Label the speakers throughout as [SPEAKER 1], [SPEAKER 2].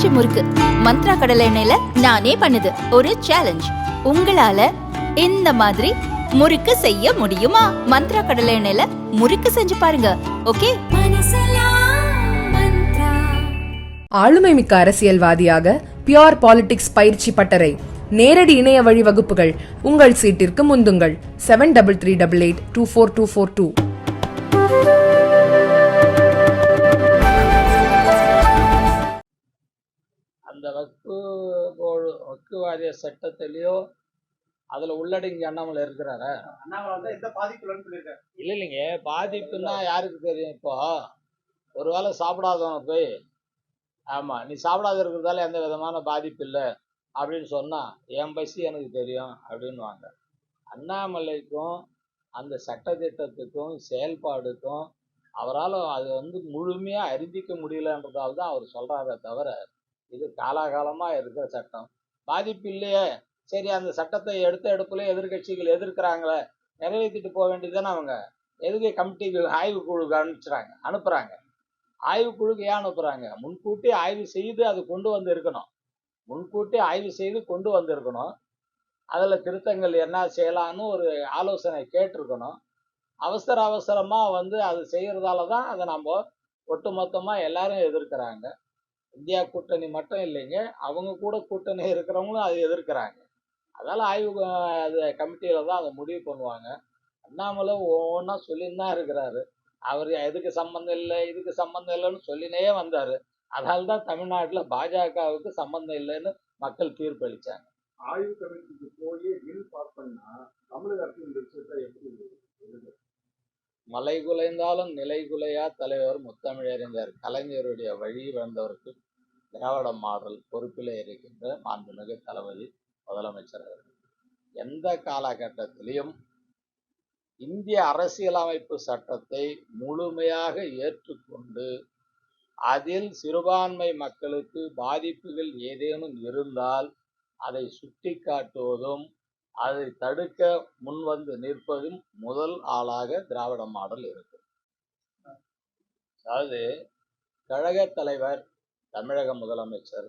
[SPEAKER 1] பஞ்சு முறுக்கு. மந்த்ரா கடலை எண்ணெயில நானே பண்ணுது. ஒரு சேலஞ்ச் உங்களால இந்த மாதிரி முறுக்கு செய்ய முடியுமா? மந்த்ரா கடலை எண்ணெயில முறுக்கு செஞ்சு பாருங்க. ஓகே?
[SPEAKER 2] ஆளுமை மிக்க அரசியல்வாதியாக பியோர் பாலிடிக்ஸ் பயிற்சி பட்டறை. நேரடி இணைய வழி வகுப்புகள். உங்கள் சீட்டிற்கு முந்துங்கள். Seven double three double eight two four two four two
[SPEAKER 3] போடு வக்கு வாரிய சட்டத்திலேயோ அதில் உள்ளடங்கி அண்ணாமலை இருக்கிறாரா? இல்லை இல்லைங்க. பாதிப்புன்னா யாருக்கு தெரியும் இப்போ? ஒரு வேளை சாப்பிடாதவன போய் ஆமாம் நீ சாப்பிடாத இருக்கிறதால எந்த விதமான பாதிப்பு இல்லை அப்படின்னு சொன்னால் என் பசி எனக்கு தெரியும் அப்படின்னுவாங்க. அண்ணாமலைக்கும் அந்த சட்டத்திட்டத்துக்கும் செயல்பாடுக்கும் அவரால் அது வந்து முழுமையாக அறிந்திக்க முடியலன்றதால தான் அவர் சொல்கிறாரே தவிர இது காலாகாலமாக இருக்கிற சட்டம். பாதிப்பு இல்லையே. சரி அந்த சட்டத்தை எடுத்த எடுப்புல எதிர்க்கட்சிகள் எதிர்க்கிறாங்களே நிறைவேற்றிட்டு போக வேண்டியதுதானே அவங்க? எதுக்கு கமிட்டிக்கு ஆய்வு குழுக்கு அனுப்பிச்சுறாங்க? அனுப்புகிறாங்க ஆய்வு குழுக்கு ஏன் அனுப்புகிறாங்க முன்கூட்டி ஆய்வு செய்து அது கொண்டு வந்து இருக்கணும் முன்கூட்டி ஆய்வு செய்து கொண்டு வந்திருக்கணும். அதில் திருத்தங்கள் என்ன செய்யலான்னு ஒரு ஆலோசனை கேட்டிருக்கணும். அவசர அவசரமாக வந்து அது செய்கிறதால தான் அதை நம்ம ஒட்டுமொத்தமாக எல்லாரும் எதிர்க்கிறாங்க. இந்தியா கூட்டணி மட்டும் இல்லைங்க. அவங்க கூட கூட்டணி இருக்கிறவங்களும் அதை எதிர்க்கிறாங்க. அதனால் ஆய்வு அது கமிட்டியில் தான் அதை முடிவு பண்ணுவாங்க. அண்ணாமலை ஒவ்வொன்றா சொல்லின்னு தான் இருக்கிறாரு. அவர் எதுக்கு சம்மந்தம் இல்லை இதுக்கு சம்மந்தம் இல்லைன்னு சொல்லினே வந்தார். அதால் தான் தமிழ்நாட்டில் பாஜகவுக்கு சம்மந்தம் இல்லைன்னு மக்கள் தீர்ப்பளித்தாங்க
[SPEAKER 4] ஆய்வு கமிட்டிக்கு போய் பில் பாஸ் பண்ணா தமிழக அரசு இந்த விஷயத்தை எப்படி
[SPEAKER 3] மலை குலைந்தாலும் நிலை குலையா தலைவர் முத்தமிழறிஞர். கலைஞருடைய வழி வந்தவருக்கு திராவிட மாடல் பொறுப்பிலே இருக்கின்ற மாண்புமிகு தளபதி முதலமைச்சர் அவர்கள். எந்த காலகட்டத்திலையும் இந்திய அரசியலமைப்பு சட்டத்தை முழுமையாக ஏற்றுக்கொண்டு அதில் சிறுபான்மை மக்களுக்கு பாதிப்புகள் ஏதேனும் இருந்தால் அதை சுட்டிக்காட்டுவதும் அதை தடுக்க முன்வந்து நிற்பதும் முதல் ஆளாக திராவிட மாடல் இருக்கு. அதாவது கழக தலைவர் தமிழக முதலமைச்சர்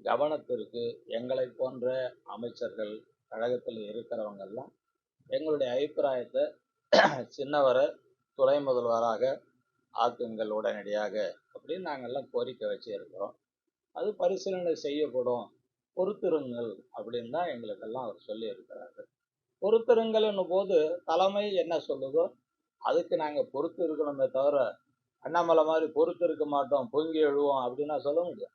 [SPEAKER 3] கவனத்திற்கு எங்களை போன்ற அமைச்சர்கள் கழகத்தில் இருக்கிறவங்கெல்லாம் எங்களுடைய அபிப்பிராயத்தை சின்னவரை துணை முதல்வராக ஆக்குங்கள் உடனடியாக அப்படின்னு நாங்கள்லாம் கோரிக்கை வச்சு இருக்கிறோம் அது பரிசீலனை செய்யப்படும். பொறுத்திருங்கள் அப்படின்னு தான் எங்களுக்கெல்லாம் அவர் சொல்லி இருக்கிறாரு பொறுத்திருங்கள்னும் போது தலைமை என்ன சொல்லுதோ அதுக்கு நாங்கள் பொறுத்து இருக்கணுமே தவிர அண்ணாமலை மாதிரி பொறுத்து இருக்க மாட்டோம் பொங்கி எழுவோம் அப்படின்னா சொல்ல முடியும்